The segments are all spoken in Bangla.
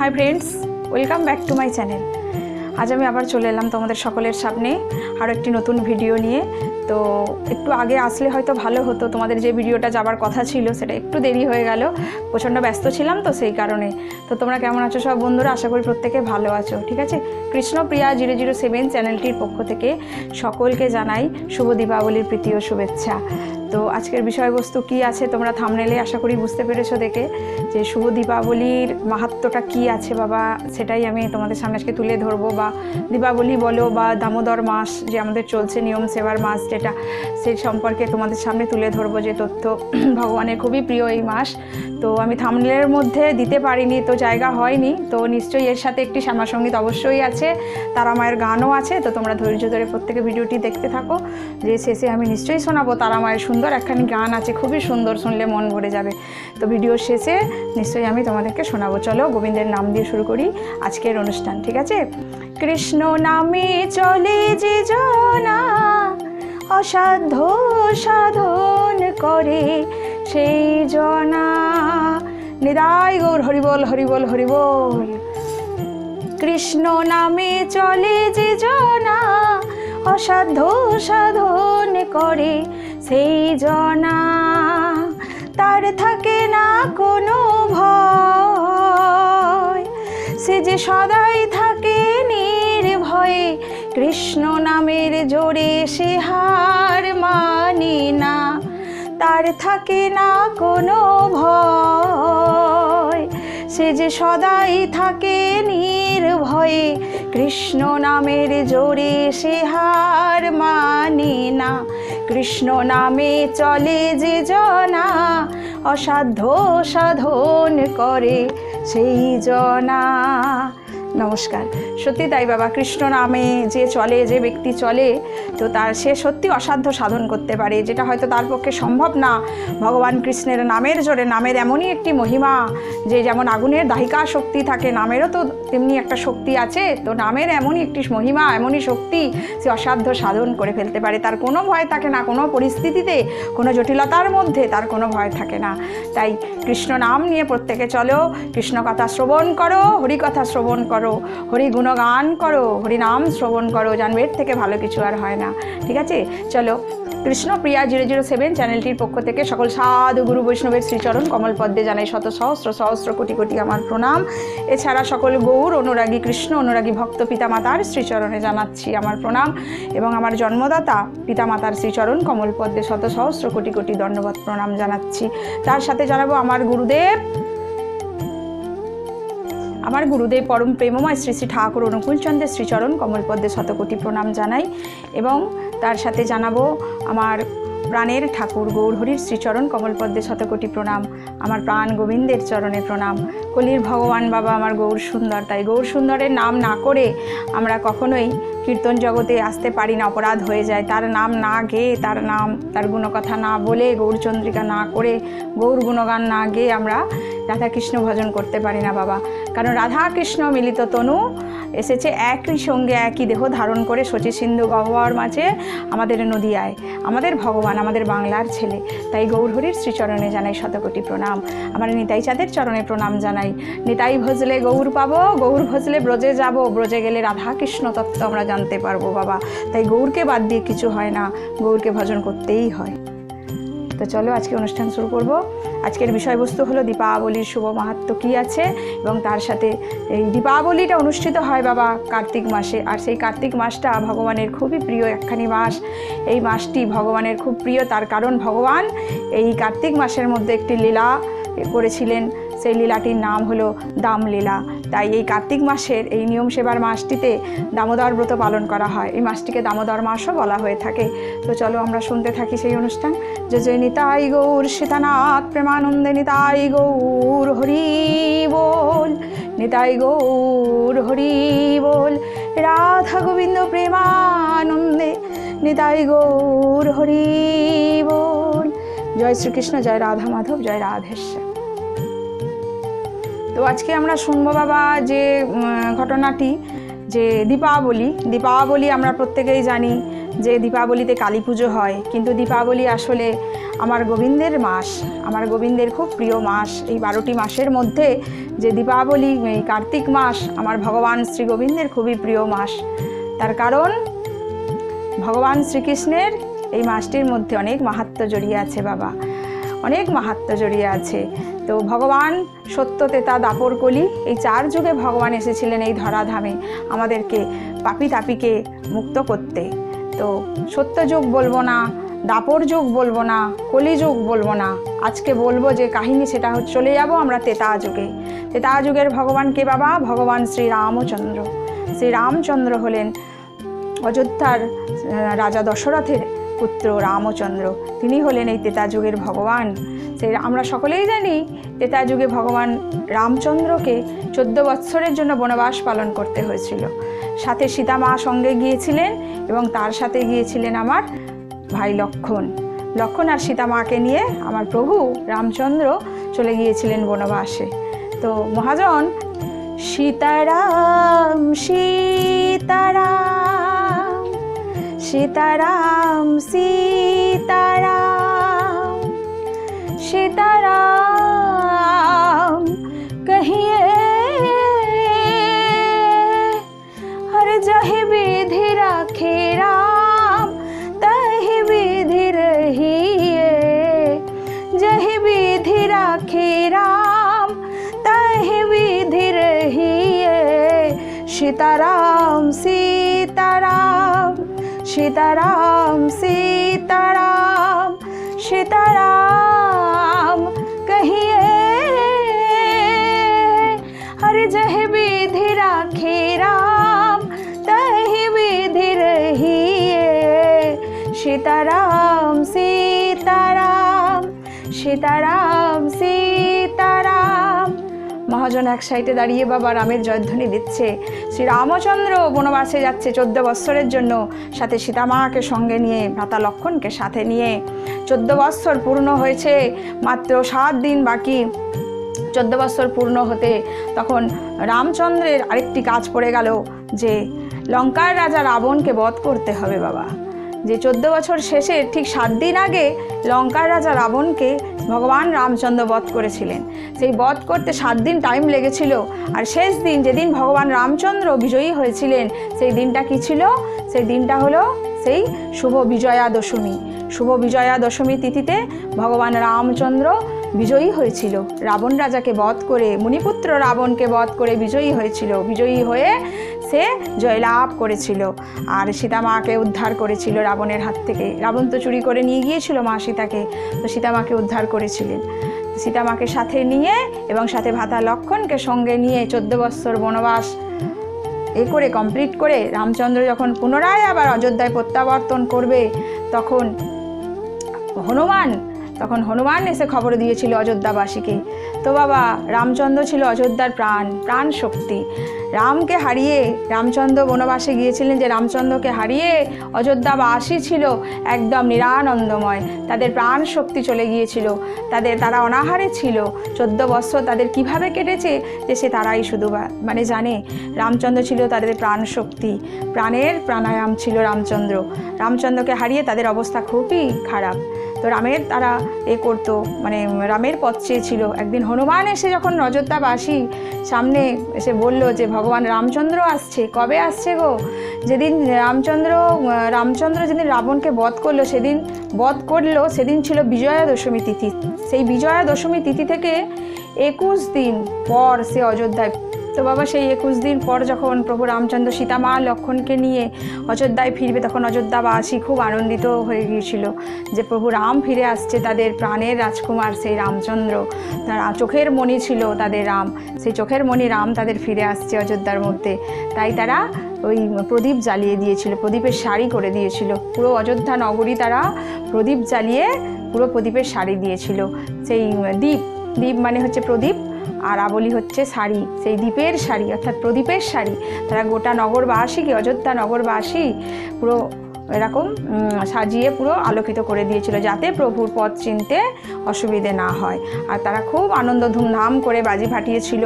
Hi friends welcome back to my channel আজ আমি আবার চলে এলাম তোমাদের সকলের সামনে আরও একটি নতুন ভিডিও নিয়ে। তো একটু আগে আসলে হয়তো ভালো হতো, তোমাদের যে ভিডিওটা যাবার কথা ছিল সেটা একটু দেরি হয়ে গেল, প্রচণ্ড ব্যস্ত ছিলাম তো সেই কারণে। তো তোমরা কেমন আছো সব বন্ধুরা? আশা করি প্রত্যেকে ভালো আছো, ঠিক আছে? কৃষ্ণপ্রিয়া জিরো জিরো সেভেন চ্যানেলটির পক্ষ থেকে সকলকে জানাই শুভ দীপাবলির প্রীতি ও শুভেচ্ছা। তো আজকের বিষয়বস্তু কি আছে তোমরা থামনেলে আশা করি বুঝতে পেরেছ দেখে। যে শুভ দীপাবলির মাহাত্ম্যটা কি আছে বাবা, সেটাই আমি তোমাদের সামনে আজকে তুলে ধরবো। বা দীপাবলি বলো বা দামোদর মাস যে আমাদের চলছে, নিয়ম সেবার মাস যেটা, সেই সম্পর্কে তোমাদের সামনে তুলে ধরবো যে তথ্য। ভগবানের খুবই প্রিয় এই মাস। তো আমি থামলের মধ্যে দিতে পারিনি, তো জায়গা হয়নি। তো নিশ্চয়ই এর সাথে একটি শ্যামাসঙ্গীত অবশ্যই আছে, তারা মায়ের গানও আছে, তো তোমরা ধৈর্য ধরে প্রত্যেকে ভিডিওটি দেখতে থাকো। যে শেষে আমি নিশ্চয়ই শোনাবো তারা মায়ের সুন্দর একখানি গান আছে, খুবই সুন্দর, শুনলে মন ভরে যাবে। তো ভিডিওর শেষে নিশ্চয়ই আমি তোমাদেরকে শোনাবো। চলো, গোবিন্দের নাম দিয়ে শুরু করি আজকের অনুষ্ঠান, ঠিক আছে? কৃষ্ণ নামে চলে যে জনা, অসাধ্য সাধন করে সেই জনা। নিদায় গৌর, হরিবল হরিবল হরিবল। কৃষ্ণ নামে চলে যে জনা, অসাধ্য সাধন করে সেই জনা। তার থাকে না কোনো ভয়। সে যে সদাই থাকে নির্ভয়ে, কৃষ্ণ নামের জোরে সে হার মানে না। তার থাকে না কোনো ভয়। সে যে সদাই থাকে নির্ভয়ে, কৃষ্ণ নামের জোরে সে হার মানে না। কৃষ্ণ নামে চলে যে জনা, অসাধ্য সাধন করে সেই জনা। নমস্কার। সত্যি তাই বাবা, কৃষ্ণ নামে যে চলে, যে ব্যক্তি চলে, তো তার সে সত্যি অসাধ্য সাধন করতে পারে, যেটা হয়তো তার পক্ষে সম্ভব না। ভগবান কৃষ্ণের নামের জোরে, নামের এমনই একটি মহিমা, যে যেমন আগুনের দাহিকা শক্তি থাকে, নামেরও তো তেমনি একটা শক্তি আছে, তো নামের এমনই একটি মহিমা, এমনই শক্তি সে অসাধ্য সাধন করে ফেলতে পারে। তার কোনো ভয় থাকে না, কোনো পরিস্থিতিতে, কোনো জটিলতার মধ্যে তার কোনো ভয় থাকে না। তাই কৃষ্ণ নাম নিয়ে প্রত্যেকে চলো, কৃষ্ণ কথা শ্রবণ করো, হরি কথা শ্রবণ করো। হরি গুণগান করো, হরি নাম শ্রবণ করো, জানবে এর থেকে ভালো কিছু আর হয় না। ঠিক আছে? চলো Krishna Priya zero zero seven চ্যানেলটির পক্ষ থেকে সকল সাধু গুরু বৈষ্ণবের শ্রীচরণ কমল পদ্মে জানাই শত সহস্র সহস্র কোটি কোটি আমার প্রণাম। এছাড়া সকল গৌর, অনুরাগী কৃষ্ণ, অনুরাগী ভক্ত পিতামাতার শ্রীচরণে জানাচ্ছি আমার প্রণাম এবং আমার জন্মদাতা পিতামাতার শ্রীচরণ কমল পদ্মে শত সহস্র কোটি কোটি দণ্ডবত প্রণাম জানাচ্ছি। তার সাথে জানাব আমার গুরুদেব আমার গুরুদেব পরম প্রেমময় শ্রী শ্রী ঠাকুর অনুকূলচন্দ্রের শ্রীচরণ কমলপদ্মে শতকোটি প্রণাম জানাই এবং তার সাথে জানাব আমার প্রাণের ঠাকুর গৌরহরির শ্রীচরণ কমলপদ্মে শতকোটি প্রণাম, আমার প্রাণ গোবিন্দের চরণে প্রণাম। কলির ভগবান বাবা আমার গৌর সুন্দর, তাই গৌর সুন্দরের নাম না করে আমরা কখনোই কীর্তন জগতে আসতে পারি না, অপরাধ হয়ে যায়। তার নাম না গেয়ে, তার নাম, তার গুণকথা না বলে, গৌরচন্দ্রিকা না করে গৌর গুণগান না গেয়ে আমরা রাধা কৃষ্ণ ভজন করতে পারি না বাবা। কারণ রাধা কৃষ্ণ মিলিত তনু এসেছে একই সঙ্গে একই দেহ ধারণ করে শচী সিন্ধু গহ্বর মাঝে আমাদের নদিয়ায়। আমাদের ভগবান, আমাদের বাংলার ছেলে। তাই গৌরহরির শ্রীচরণে জানাই শতকোটি প্রণাম। আমার নিতাই চাঁদের চরণে প্রণাম জানাই। নিতাই ভজলে গৌর পাবো, গৌর ভজলে ব্রজে যাব। ব্রজে গেলে রাধা কৃষ্ণ তত্ত্ব আমরা জানতে পারব বাবা। তাই গৌরকে বাদ দিয়ে কিছু হয় না। গৌরকে ভজন করতেই হয়। তো চলো আজকে অনুষ্ঠান শুরু করব। আজকের বিষয়বস্তু হলো দীপাবলির শুভ মাহাত্ম কী আছে এবং তার সাথে এই দীপাবলিটা অনুষ্ঠিত হয় বাবা কার্তিক মাসে। আর সেই কার্তিক মাসটা ভগবানের খুবই প্রিয় একখানি মাস। এই মাসটি ভগবানের খুব প্রিয়, তার কারণ ভগবান এই কার্তিক মাসের মধ্যে একটি লীলা করেছিলেন। সেই লীলাটির নাম হলো দামলীলা। তাই এই কার্তিক মাসের এই নিয়ম সেবার মাসটিতে দামোদর ব্রত পালন করা হয়। এই মাসটিকে দামোদর মাসও বলা হয়ে থাকে। তো চলো আমরা শুনতে থাকি সেই অনুষ্ঠান। যে জয় নিতাই গৌর সীতানাথ, প্রেমানন্দে নিতাই গৌর, হরি বল। নিতাই গৌর, হরি বল। রাধা গোবিন্দ প্রেমানন্দে নিতাই গৌর, হরি বল। জয় শ্রীকৃষ্ণ, জয় রাধা মাধব, জয় রাধেশ্বর। তো আজকে আমরা শুনব বাবা যে ঘটনাটি, যে দীপাবলি। দীপাবলি আমরা প্রত্যেকেই জানি যে দীপাবলিতে কালী পুজো হয়, কিন্তু দীপাবলি আসলে আমার গোবিন্দের মাস, আমার গোবিন্দের খুব প্রিয় মাস। এই বারোটি মাসের মধ্যে যে দীপাবলি, এই কার্তিক মাস আমার ভগবান শ্রী গোবিন্দের খুবই প্রিয় মাস। তার কারণ, ভগবান শ্রীকৃষ্ণের এই মাসটির মধ্যে অনেক মাহাত্ম্য জড়িয়ে আছে বাবা। অনেক মাহাত্ম্য জড়িয়ে আছে। তো ভগবান সত্য তেতা দাপর কলি। এই চার যুগে ভগবান এসেছিলেন এই ধরাধামে আমাদেরকে পাপি তাপিকে মুক্ত করতে। তো সত্য যুগ বলব না, দাপর যুগ বলব না কলিযুগ বলব না। আজকে বলব যে কাহিনী সেটা চলে যাব আমরা তেতা যুগে। তেতা যুগের ভগবান কে বাবা? ভগবান শ্রী রামচন্দ্র। শ্রী রামচন্দ্র হলেন অযোধ্যার রাজা দশরথের পুত্র রামচন্দ্র। তিনি হলেন এই তেতা যুগের ভগবান। সেই আমরা সকলেই জানি, তেতা যুগে ভগবান রামচন্দ্রকে চোদ্দ বৎসরের জন্য বনবাস পালন করতে হয়েছিল। সাথে সীতা মা সঙ্গে গিয়েছিলেন এবং তার সাথে গিয়েছিলেন আমার ভাই লক্ষণ। লক্ষণ আর সীতা মাকে নিয়ে আমার প্রভু রামচন্দ্র চলে গিয়েছিলেন বনবাসে। তো মহাজন, সীতারাম সীতারাম। सीताराम सीताराम सीताराम, कहिए। हर जहि विधि राखे राम, तहि विधि रहिए। जहि विधि राखे राम, तहि विधि रहिए। सीताराम सीताराम सीताराम सीताराम, कहिए। हर जह विधि राखे राम, तहि विधि रहिए। सीताराम सीताराम सीताराम। মহাজন এক সাইডে দাঁড়িয়ে বাবা রামের জয়ধ্বনি দিচ্ছে। শ্রী রামচন্দ্র বনবাসে যাচ্ছে চোদ্দ বৎসরের জন্য, সাথে সীতামাকে সঙ্গে নিয়ে ভ্রাতা লক্ষণকে সাথে নিয়ে। চোদ্দ বৎসর পূর্ণ হয়েছে, মাত্র সাত দিন বাকি। চোদ্দ বৎসর পূর্ণ হতে তখন রামচন্দ্রের আরেকটি কাজ পড়ে গেল, যে লঙ্কার রাজা রাবণকে বধ করতে হবে বাবা। যে চোদ্দ বছর শেষে ঠিক সাত দিন আগে লঙ্কার রাজা রাবণকে ভগবান রামচন্দ্র বধ করেছিলেন। সেই বধ করতে সাত দিন টাইম লেগেছিল আর শেষ দিন যেদিন ভগবান রামচন্দ্র বিজয়ী হয়েছিলেন, সেই দিনটা কি ছিল? সেই দিনটা হলো সেই শুভ বিজয়া দশমী। শুভ বিজয়া দশমী তিথিতে ভগবান রামচন্দ্র বিজয়ী হয়েছিল। রাবণ রাজাকে বধ করে, মুনিপুত্র রাবণকে বধ করে বিজয়ী হয়েছিল। বিজয়ী হয়ে সে জয়লাভ করেছিল। আর সীতা মাকে উদ্ধার করেছিল রাবণের হাত থেকে। রাবণ তো চুরি করে নিয়ে গিয়েছিল মা সীতাকে, তো সীতা মাকে উদ্ধার করেছিলেন। সীতা মাকে সাথে নিয়ে এবং সাথে ভাতা লক্ষণকে সঙ্গে নিয়ে চোদ্দ বৎসর বনবাস এ করে কমপ্লিট করে রামচন্দ্র যখন পুনরায় আবার অযোধ্যায় প্রত্যাবর্তন করবে, তখন হনুমান তখন হনুমান এসে খবর দিয়েছিল অযোধ্যাবাসীকে। তো বাবা, রামচন্দ্র ছিল অযোধ্যার প্রাণ প্রাণ শক্তি। রামকে হারিয়ে রামচন্দ্র বনবাসে গিয়েছিলেন যে রামচন্দ্রকে হারিয়ে অযোধ্যাবাসী ছিল একদম নিরানন্দময়। তাদের প্রাণ শক্তি চলে গিয়েছিল। তাদের, তারা অনাহারে ছিল। চোদ্দ বৎসর তাদের কীভাবে কেটেছে যে সে তারাই শুধু মানে জানে। রামচন্দ্র ছিল তাদের প্রাণ শক্তি। প্রাণের প্রাণায়াম ছিল রামচন্দ্র। রামচন্দ্রকে হারিয়ে তাদের অবস্থা খুবই খারাপ। তো রামের তারা এ করতো মানে রামের পথ চেয়েছিল। একদিন হনুমান এসে যখন অযোধ্যাবাসী সামনে এসে বলল যে, ভগবান রামচন্দ্র আসছে, কবে আসছে গো? যেদিন রামচন্দ্র রামচন্দ্র যেদিন রাবণকে বধ করল, সেদিন বধ করল, সেদিন ছিল বিজয়া দশমী তিথি। সেই বিজয়া দশমী তিথি থেকে একুশ দিন পর সে অযোধ্যায় তো বাবা, সেই একুশ দিন পর যখন প্রভু রামচন্দ্র সীতা মা লক্ষণকে নিয়ে অযোধ্যায় ফিরবে, তখন অযোধ্যাবাসী খুব আনন্দিত হয়ে গিয়েছিল যে প্রভু রাম ফিরে আসছে তাদের প্রাণের রাজকুমার সেই রামচন্দ্র। তারা চোখের মণি ছিল তাদের রাম, সেই চোখের মণি রাম তাদের ফিরে আসছে অযোধ্যার মধ্যে। তাই তারা ওই প্রদীপ জ্বালিয়ে দিয়েছিল, প্রদীপের শাড়ি করে দিয়েছিল। পুরো অযোধ্যা নগরী তারা প্রদীপ জ্বালিয়ে পুরো প্রদীপের শাড়ি দিয়েছিল। সেই দ্বীপ দ্বীপ মানে হচ্ছে প্রদীপ। আর আবলি হচ্ছে শাড়ি। সেই দ্বীপের শাড়ি, অর্থাৎ প্রদীপের শাড়ি। তারা গোটা নগরবাসীকে, অযোধ্যা নগরবাসী, পুরো এরকম সাজিয়ে পুরো আলোকিত করে দিয়েছিল যাতে প্রভুর পথ চিনতে অসুবিধে না হয়। আর তারা খুব আনন্দ ধুমধাম করে বাজি ফাটিয়েছিল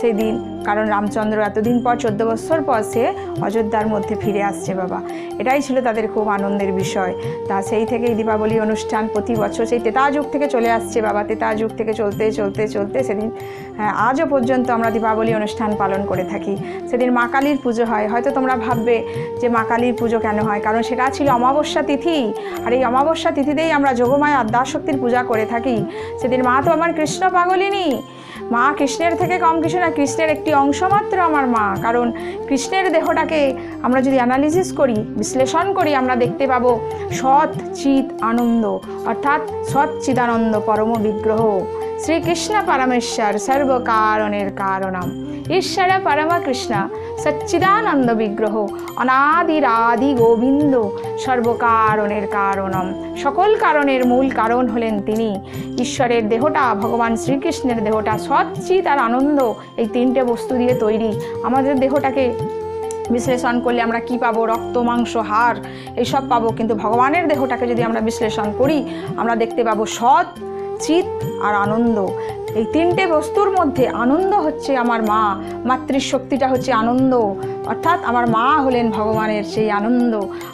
সেই দিন। কারণ রামচন্দ্র এতদিন পর চোদ্দ বছর পর সে অযোধ্যার মধ্যে ফিরে আসছে বাবা। এটাই ছিল তাদের খুব আনন্দের বিষয়। তা সেই থেকেই দীপাবলি অনুষ্ঠান প্রতি বছর সেই তেতা যুগ থেকে চলে আসছে বাবা। তেতা যুগ থেকে চলতে চলতে চলতে সেদিন হ্যাঁ, আজও পর্যন্ত আমরা দীপাবলি অনুষ্ঠান পালন করে থাকি। সেদিন মা কালীর পুজো হয়। হয়তো তোমরা ভাববে যে মা কালীর পুজো কেন হয়? কারণ সেটা ছিল অমাবস্যা তিথি। আর এই অমাবস্যা তিথিতেই আমরা যোগমায় আদ্যাশক্তির পূজা করে থাকি। সেদিন মা তো আমার কৃষ্ণ পাগলিনী। মা কৃষ্ণের থেকে কম কিছু না, কৃষ্ণের একটি অংশ মাত্র আমার মা। কারণ কৃষ্ণের দেহটাকে আমরা যদি অ্যানালিসিস করি, বিশ্লেষণ করি, আমরা দেখতে পাবো সৎ চিত আনন্দ, অর্থাৎ সৎ চিদানন্দ পরম বিগ্রহ। শ্রীকৃষ্ণ পরমেশ্বর সর্বকারণের কারণম। ঈশ্বর পরমা কৃষ্ণ। সচ্চিদানন্দ বিগ্রহ অনাদিরাদি গোবিন্দ সর্বকারণের কারণম সকল কারণের মূল কারণ হলেন তিনি। ঈশ্বরের দেহটা, ভগবান শ্রীকৃষ্ণের দেহটা সচ্চিত আর আনন্দ, এই তিনটে বস্তু দিয়ে তৈরি। আমাদের দেহটাকে বিশ্লেষণ করলে আমরা কি পাবো? রক্ত, মাংস, হাড়, এইসব পাবো। কিন্তু ভগবানের দেহটাকে যদি আমরা বিশ্লেষণ করি, আমরা দেখতে পাবো সৎ চিত আর আনন্দ। এই তিনটে বস্তুর মধ্যে আনন্দ হচ্ছে আমার মা। মাতৃশক্তিটা হচ্ছে আনন্দ। অর্থাৎ আমার মা হলেন ভগবানের সেই আনন্দ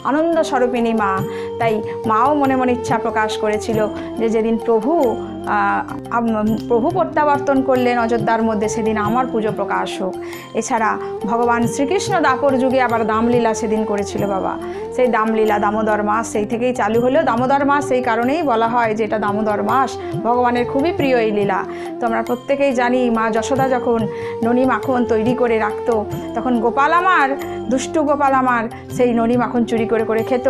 আনন্দ স্বরূপিনী মা। তাই মাও মনে মনে ইচ্ছা প্রকাশ করেছিল যে যেদিন প্রভু প্রভু প্রত্যাবর্তন করলেন অযোধ্যার মধ্যে, সেদিন আমার পুজো প্রকাশ হোক। এছাড়া ভগবান শ্রীকৃষ্ণ দাপর যুগে আবার দামলীলা সেদিন করেছিল বাবা। সেই দামলীলা দামোদর মাস সেই থেকেই চালু হলো। দামোদর মাস সেই কারণেই বলা হয় যে এটা দামোদর মাস, ভগবানের খুবই প্রিয় এই লীলা। তো আমরা প্রত্যেকেই জানি, মা যশোদা যখন ননী মাখন তৈরি করে রাখতো, তখন গোপাল আমার, দুষ্টু গোপাল আমার, সেই ননী মাখন চুরি করে করে খেত।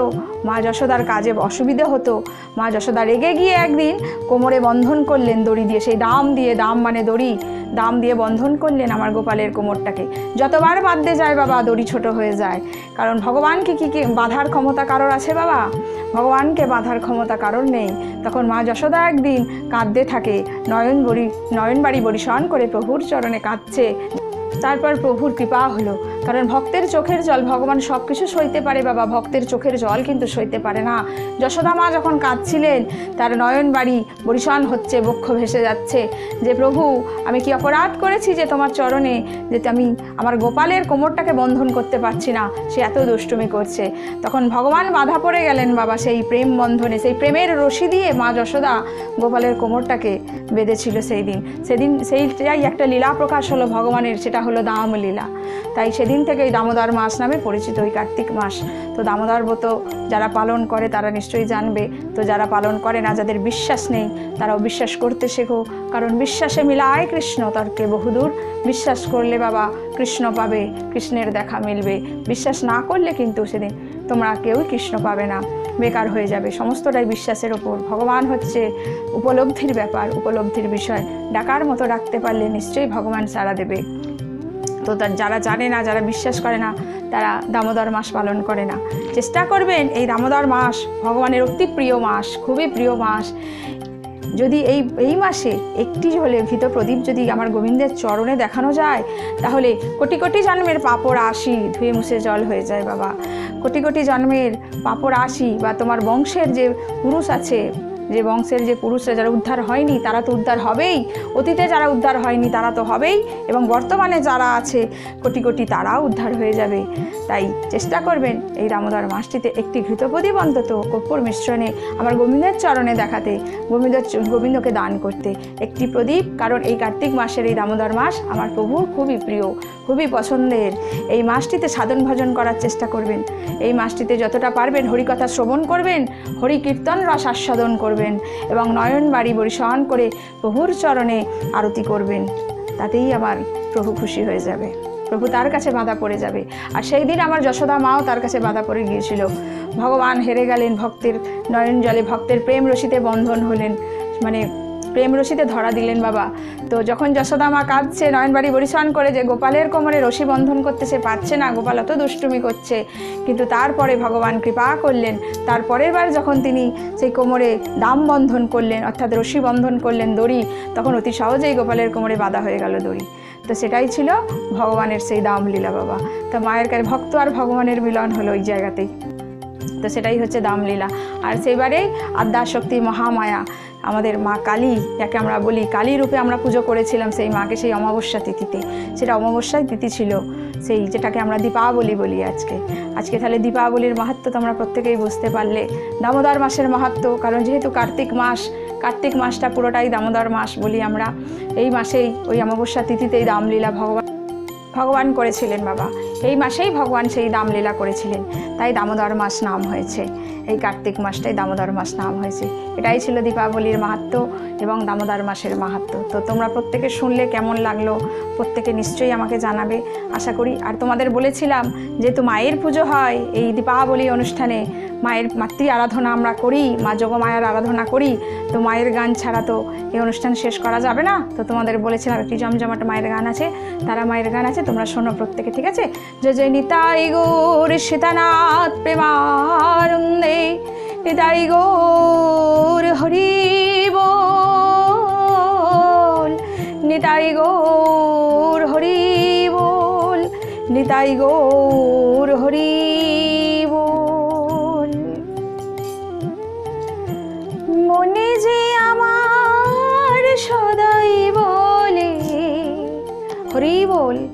মা যশোদার কাজে অসুবিধে হতো। মা যশোদা রেগে গিয়ে একদিন কোমরে বন্ধন করলেন দড়ি দিয়ে, সেই দাম দিয়ে, দাম মানে দড়ি, দাম দিয়ে বন্ধন করলেন আমার গোপালের কোমরটাকে। যতবার বাঁধতে যায় বাবা, দড়ি ছোট হয়ে যায়। কারণ ভগবানকে কী কী বাঁধার ক্ষমতা কারোর আছে বাবা? ভগবানকে বাঁধার ক্ষমতা কারোর নেই। তখন মা যশোদা একদিন কাঁদতে থাকে, নয়ন বড়ি, নয়নবাড়ি বরিশন করে প্রভুর চরণে কাঁদছে। তারপর প্রভুর কৃপা হলো। কারণ ভক্তের চোখের জল, ভগবান সব কিছু সইতে পারে বাবা। ভক্তের চোখের জল কিন্তু সইতে পারে না। যশোদা মা যখন কাঁদছিলেন, তার নয়ন বাড়ি বরিশান হচ্ছে, বক্ষ ভেসে যাচ্ছে। যে প্রভু, আমি কি অপরাধ করেছি যে তোমার চরণে, যে আমি আমার গোপালের কোমরটাকে বন্ধন করতে পারছি না? সে এত দুষ্টুমি করছে। তখন ভগবান বাধা পড়ে গেলেন বাবা সেই প্রেম বন্ধনে। সেই প্রেমের রশি দিয়ে মা যশোদা গোপালের কোমরটাকে বেঁধেছিল সেই দিন। সেদিন সেইটাই একটা লীলা প্রকাশ হলো ভগবানের, সেটা হলো দাম লীলা। তাই সেদিন থেকেই দামোদর মাস নামে পরিচিত ওই কার্তিক মাস। তো দামোদর ব্রত যারা পালন করে তারা নিশ্চয়ই জানবে। তো যারা পালন করে না, যাদের বিশ্বাস নেই, তারাও বিশ্বাস করতে শেখো। কারণ বিশ্বাসে মিলায় কৃষ্ণ, তর্কে বহুদূর। বিশ্বাস করলে বাবা কৃষ্ণ পাবে, কৃষ্ণের দেখা মিলবে। বিশ্বাস না করলে কিন্তু সেদিন তোমরা কেউই কৃষ্ণ পাবে না। বেকার হয়ে যাবে। সমস্তটাই বিশ্বাসের ওপর। ভগবান হচ্ছে উপলব্ধির ব্যাপার, উপলব্ধির বিষয়। ডাকার মতো ডাকতে পারলে নিশ্চয়ই ভগবান সাড়া দেবে। তো যারা জানে না, যারা বিশ্বাস করে না, তারা দামোদর মাস পালন করে না। চেষ্টা করবেন এই দামোদর মাস, ভগবানের অতি প্রিয় মাস, খুবই প্রিয় মাস। যদি এই এই মাসে একটি হলে ভীত প্রদীপ যদি আমার গোবিন্দের চরণে দেখানো যায়, তাহলে কোটি কোটি জন্মের পাপড় আসি, ধুয়ে মুছে জল হয়ে যায় বাবা। কোটি কোটি জন্মের পাপড় আসি বা তোমার বংশের যে পুরুষ আছে যে বংশের যে পুরুষরা যারা উদ্ধার হয়নি, তারা তো উদ্ধার হবেই। অতীতে যারা উদ্ধার হয়নি, তারা তো হবেই। এবং বর্তমানে যারা আছে, কোটি কোটি তারাও উদ্ধার হয়ে যাবে। তাই চেষ্টা করবেন এই দামোদর মাসটিতে একটি ঘৃতপ্রদীপ অন্তত কর্পূর মিশ্রণে আমার গোবিন্দের চরণে দেখাতে গোবিন্দের গোবিন্দকে দান করতে। একটি প্রদীপ, কারণ এই কার্তিক মাসের এই দামোদর মাস আমার প্রভুর খুবই প্রিয়, খুবই পছন্দের। এই মাসটিতে সাধন ভজন করার চেষ্টা করবেন। এই মাসটিতে যতটা পারবেন হরিকথা শ্রবণ করবেন হরি কীর্তন রস আস্বাদন করবেন। এবং নয়ন বাড়ি পরিসহন করে প্রভুর চরণে আরতি করবেন। তাতেই আমার প্রভু খুশি হয়ে যাবে। প্রভু তার কাছে বাঁধা পড়ে যাবে। আর সেই দিন আমার যশোদা মাও তার কাছে বাঁধা পড়ে গিয়েছিল। ভগবান হেরে গেলেন, ভক্তের নয়ন জলে, ভক্তের প্রেম রশিতে বন্ধন হলেন। মানে প্রেম রশিতে ধরা দিলেন বাবা। তো যখন যশোদা মা কাঁদছে, নয়নবাড়ি পরিশ্রম করে যে গোপালের কোমরে রশি বন্ধন করতে সে পারছে না, গোপাল অত দুষ্টুমি করছে। কিন্তু তারপরে ভগবান কৃপা করলেন। তারপরের বার যখন তিনি সেই কোমরে দাম বন্ধন করলেন, অর্থাৎ রশি বন্ধন করলেন দড়ি, তখন অতি সহজেই গোপালের কোমরে বাধা হয়ে গেল দড়ি। তো সেটাই ছিল ভগবানের সেই দাম লীলা বাবা। তো মায়ের কাছে ভক্ত আর ভগবানের মিলন হলো ওই জায়গাতেই। তো সেটাই হচ্ছে দামলীলা। আর সেইবারে আদ্যাশক্তি মহামায়া। আমাদের মা কালী, যাকে আমরা বলি কালী রূপে আমরা পুজো করেছিলাম সেই মাকে সেই অমাবস্যা তিথিতে। সেটা অমাবস্যায় তিথি ছিল, সেই যেটাকে আমরা দীপাবলি বলি আজকে। আজকে তাহলে দীপাবলির মাহাত্ম তোমরা প্রত্যেকেই বুঝতে পারলে। দামোদর মাসের মাহাত্ম, কারণ যেহেতু কার্তিক মাস, কার্তিক মাসটা পুরোটাই দামোদর মাস বলি আমরা। এই মাসেই, ওই অমাবস্যা তিথিতেই দামলীলা ভগবান ভগবান করেছিলেন বাবা। এই মাসেই ভগবান সেই দামলীলা করেছিলেন। তাই দামোদর মাস নাম হয়েছে। এই কার্তিক মাসটাই দামোদর মাস নাম হয়েছে। এটাই ছিল দীপাবলির মাহাত্ম এবং দামোদর মাসের মাহাত্ম। তো তোমরা প্রত্যেকে শুনলে কেমন লাগল, প্রত্যেকে নিশ্চয়ই আমাকে জানাবে, আশা করি। আর তোমাদের বলেছিলাম যেহেতু মায়ের পুজো হয় এই দীপাবলি অনুষ্ঠানে, মায়ের মাতৃ আরাধনা আমরা করি, মা যোগমায়ার আরাধনা করি, তো মায়ের গান ছাড়া তো এই অনুষ্ঠান শেষ করা যাবে না। তো তোমাদের বলেছিলাম একটি জমজমাট মায়ের গান আছে, তারা মায়ের গান আছে, তোমরা শোনো প্রত্যেকে, ঠিক আছে? জয় জয় নিতাই গৌর সীতানাথ প্রেমানন্দে। নিতাই গৌর হরি বল। নিতাই গৌর হরি বল। নিতাই গৌর হরি বল। মনে যে আমার সদাই বলে, হরি বল।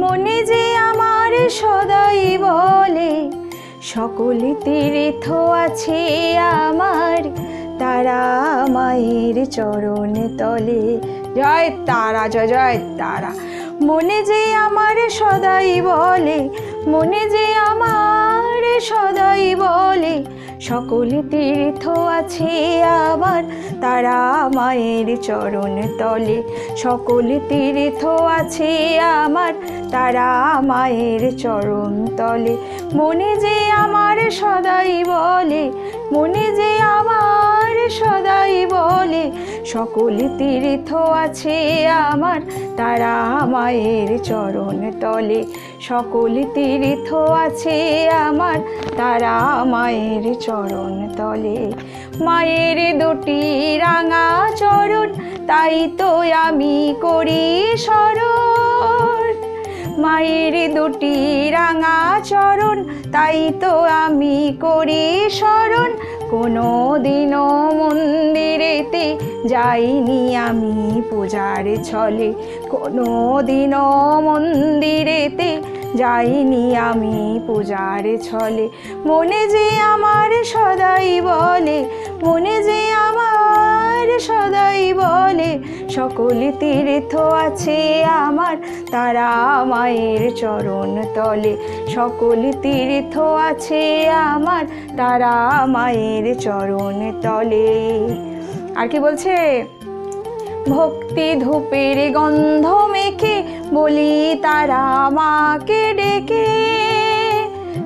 মনে যে আমার সদাই বলে সকল তীর্থ আছে আমার। তারা মায়ের চরণ তলে। জয় তারা, জয় জয় তারা। মনে যে আমার সদাই বলে, মনে যে আমার সদাই বলে। সকল তীর্থ আছে আমার তারা মায়ের চরণ তলে। সকল তীর্থ আছে আমার তারা মায়ের চরণ তলে। মনে যে আমার সদাই বলে, মনে যে আমার সদাই বলে, সকল তীর্থ আছে আমার তারা মায়ের চরণ তলে। সকল তীর্থ আছে আমার। তারা মায়ের চরণ তলে। মায়ের দুটি রাঙা চরণ, তাই তো আমি করি স্মরণ মায়ের দুটি রাঙা চরণ, তাই তো আমি করি স্মরণ কোনো দিনও মন্দিরেতে যাইনি আমি পূজার ছলে। কোনো দিনও মন্দিরেতে যাইনি আমি পূজার ছলে। মনে যে আমার সদাই বলে, মনে যে আমার সদাই বলে, সকল তীর্থ আছে আমার তারা মায়ের চরণ তলে। সকল তীর্থ আছে আমার তারা মায়ের চরণ তলে। আর কি বলছে? ভক্তি ধূপের গন্ধ মেখে বলি তারা মাকে ডেকে।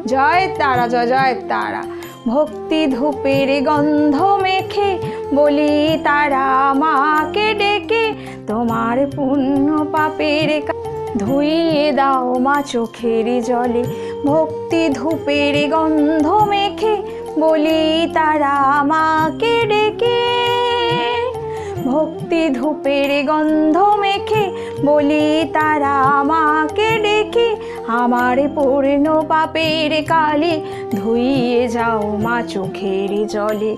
জয় তারা, জয় জয় তারা। ভক্তি ধূপের গন্ধ মেখে বলি তারা মাকে ডেকে। তোমার পুণ্য পাপের ধুইয়ে দাও মা চোখের জলে। ভক্তি ধূপের গন্ধ মেখে বলি তারা মাকে ডেকে। ভক্তি ধূপের গন্ধ মেখে বলি তারা আমাকে ডেকে, আমার পূর্ণ পাপের কালে ধুইয়ে যাও মা চোখের জলে,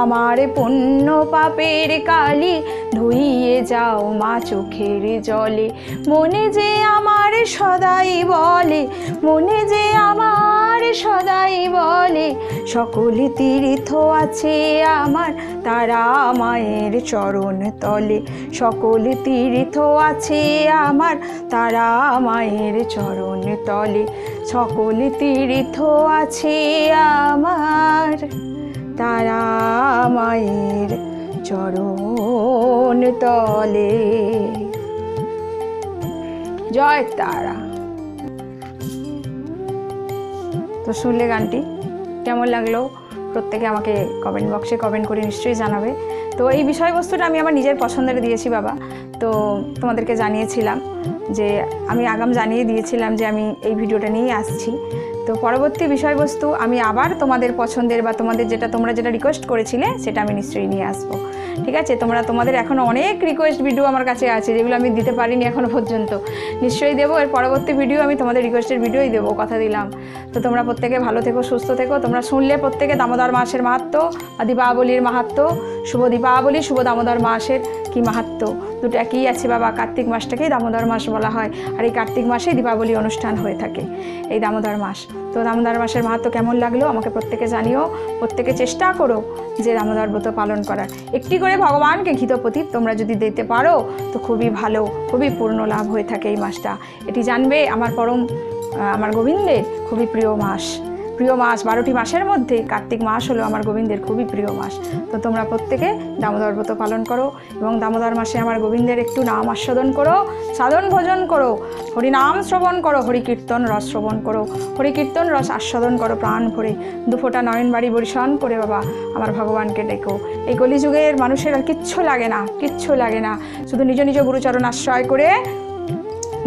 আমার পুণ্য পাপের কালে ধুইয়ে যাও মা চোখের জলে। মনে যে আমার সদাই বলে, মনে যে আমার সদাই বলে, সকল তীর্থ আছে আমার তারা মায়ের চরণ তলে। সকল তীর্থ আছে আমার তারা মায়ের চরণ তলে। সকল তীর্থ আছে আমার তারা মায়ের চরণ তলে। জয় তারা। তো শুনলে গানটি। কেমন লাগল? প্রত্যেকে আমাকে কমেন্ট বক্সে কমেন্ট করে নিশ্চয়ই জানাবে। তো এই বিষয়বস্তুটা আমি আমার নিজের পছন্দের দিয়েছি বাবা। তো তোমাদেরকে জানিয়েছিলাম যে, আমি আগাম জানিয়ে দিয়েছিলাম যে আমি এই ভিডিওটা নিয়েই আসছি। তো পরবর্তী বিষয়বস্তু আমি আবার তোমাদের পছন্দের বা তোমাদের যেটা তোমরা যেটা রিকোয়েস্ট করেছিলে, সেটা আমি নিশ্চয়ই নিয়ে আসব। ঠিক আছে? তোমরা, তোমাদের এখনও অনেক রিকোয়েস্ট ভিডিও আমার কাছে আছে, যেগুলো আমি দিতে পারিনি এখনও পর্যন্ত। নিশ্চয়ই দেবো, এর পরবর্তী ভিডিও আমি তোমাদের রিকোয়েস্টের ভিডিওই দেবো, কথা দিলাম। তো তোমরা প্রত্যেকে ভালো থেকো, সুস্থ থেকো। তোমরা শুনলে প্রত্যেকে দামোদর মাসের মাহাত্ম বা দীপাবলির মাহাত্ম। শুভ দীপাবলি, শুভ দামোদর মাসের। কি মাহাত্ম? দুটো একই আছে বাবা, কার্তিক মাসটাকেই দামোদর মাস বলা হয়। আর এই কার্তিক মাসেই দীপাবলি অনুষ্ঠান হয়ে থাকে, এই দামোদর মাস। তো দামোদর মাসের মাহাত্ম কেমন লাগল আমাকে প্রত্যেকে জানিও। প্রত্যেকে চেষ্টা করো যে দামোদর ব্রত পালন করার। একটি করে ভগবানকে ঘিত প্রতীপ তোমরা যদি দিতে পারো, তো খুবই ভালো, খুবই পূর্ণ লাভ হয়ে থাকে এই মাসটা। এটি জানবে আমার পরম আমার গোবিন্দের খুবই প্রিয় মাস। প্রিয় মাস, বারোটি মাসের মধ্যে কার্তিক মাস হলো আমার গোবিন্দের খুবই প্রিয় মাস। তো তোমরা প্রত্যেকে দামোদর ব্রত পালন করো এবং দামোদর মাসে আমার গোবিন্দের একটু নাম আস্বাদন করো, সাধন ভোজন করো, হরিনাম শ্রবণ করো হরি কীর্তন রস শ্রবণ করো হরি কীর্তন রস আস্বাদন করো প্রাণ ভরে। দুফোটা নয়ন বাড়ি বরিশন করে বাবা, আমার ভগবানকে ডেকো। এই কলিযুগের মানুষের আর কিচ্ছু লাগে না, কিচ্ছু লাগে না। শুধু নিজ নিজ গুরুচরণ আশ্রয় করে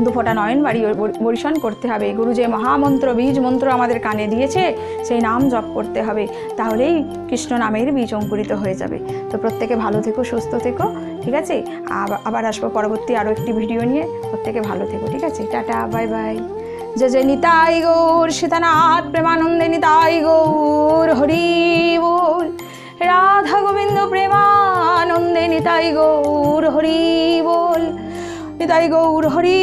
দুফোটা নয়ন বাড়ি বরিশন করতে হবে। গুরু যে মহামন্ত্র, বীজ মন্ত্র আমাদের কানে দিয়েছে, সেই নাম জপ করতে হবে। তাহলেই কৃষ্ণ নামের বীজ অঙ্কুরিত হয়ে যাবে। তো প্রত্যেকে ভালো থেকো, সুস্থ থেকো, ঠিক আছে? আবার আসব পরবর্তী আরও একটি ভিডিও নিয়ে। প্রত্যেকে ভালো থেকো, ঠিক আছে? Tata, bye bye. জয় জয়, নিতাই গৌর, সীতানাথ প্রেমানন্দে নিতাই গৌর, হরি বল। রাধা গোবিন্দ প্রেমানন্দে নিতাই গৌর, হরি বল। নিতাই গৌর হরি